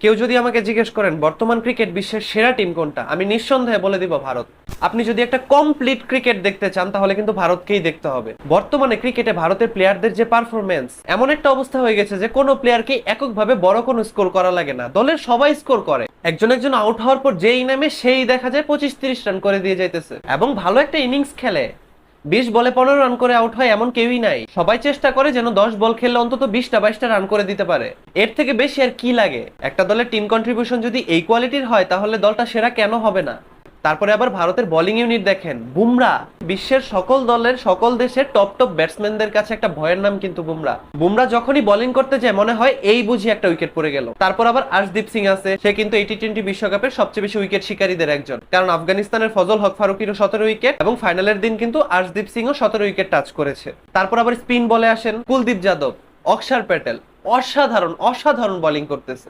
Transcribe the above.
কেউ যদি আমাকে জিজ্ঞেস করেন, বর্তমান ক্রিকেট বিশ্বের সেরা টিম কোনটা? আমি নিঃসন্দেহে বলে দিব ভারত। আপনি যদি একটা কমপ্লিট ক্রিকেট দেখতে চান, তাহলে কিন্তু ভারতকেই দেখতে হবে। বর্তমানে ক্রিকেটে ভারতের প্লেয়ারদের যে পারফরমেন্স এমন একটা অবস্থা হয়ে গেছে যে কোনো প্লেয়ারকে এককভাবে বড় কোনো স্কোর করা লাগে না। দলের সবাই স্কোর করে। একজন একজন আউট হওয়ার পর যেই নামে, সেই দেখা যায় পঁচিশ তিরিশ রান করে দিয়ে যাইতেছে। এবং ভালো একটা ইনিংস খেলে। বিশ বলে পনেরো রান করে আউট হয় এমন কেউই নাই। সবাই চেষ্টা করে যেন দশ বল খেললে অন্তত বিশটা বাইশটা রান করে দিতে পারে। এর থেকে বেশি আর কি লাগে? একটা দলের টিম কন্ট্রিবিউশন যদি এই কোয়ালিটির হয়, তাহলে দলটা সেরা কেন হবে না? তারপরে আবার ভারতের বোলিং ইউনিট দেখেন। বুমরা বিশ্বের সকল দলের, সকল দেশের টপ টপ ব্যাটসম্যানদের কাছে একটা ভয়ের নাম কিন্তু বুমরা। বুমরা যখনই বোলিং করতে যায়, মনে হয় এই বুঝি একটা উইকেট পড়ে গেল। তারপর আবার আর্শদীপ সিং আছে, সে কিন্তু এইটি টোয়েন্টি বিশ্বকাপের সবচেয়ে বেশি উইকেট শিকারীদের একজন। কারণ আফগানিস্তানের ফজল হক ফারুকিরও সতেরো উইকেট এবং ফাইনালের দিন কিন্তু আর্শদীপ সিংও সতেরো উইকেট টাচ করেছে। তারপর আবার স্পিন বলে আসেন কুলদীপ যাদব, অক্ষার প্যাটেল, অসাধারণ অসাধারণ বোলিং করতেছে।